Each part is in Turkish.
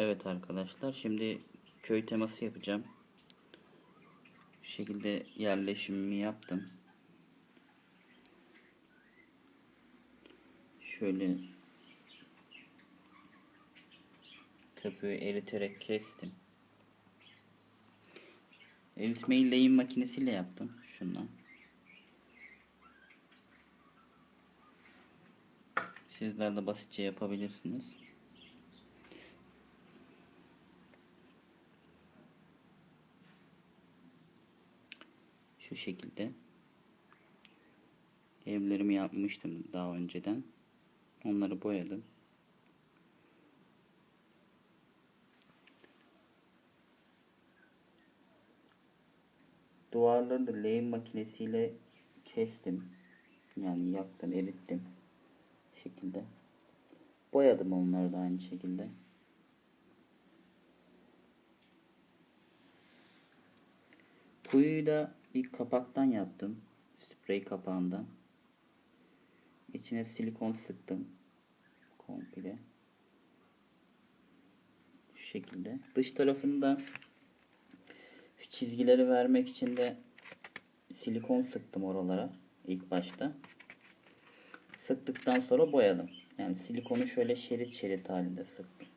Evet arkadaşlar şimdi köy teması yapacağım. Bu şekilde yerleşimimi yaptım. Şöyle köpüğü eriterek kestim. Eritmeyi lehim makinesiyle yaptım. Şundan. Sizler de basitçe yapabilirsiniz. Şu şekilde. Evlerimi yapmıştım daha önceden. Onları boyadım. Duvarları da lehim makinesiyle kestim. Yani yaktım, erittim. Şekilde. Boyadım onları da aynı şekilde. Kuyuyu da bir kapaktan yaptım. Sprey kapağından. İçine silikon sıktım. Komple. Şu şekilde. Dış tarafında şu çizgileri vermek için de silikon sıktım oralara ilk başta. Sıktıktan sonra boyadım. Yani silikonu şöyle şerit şerit halinde sıktım.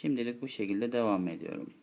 Şimdilik bu şekilde devam ediyorum.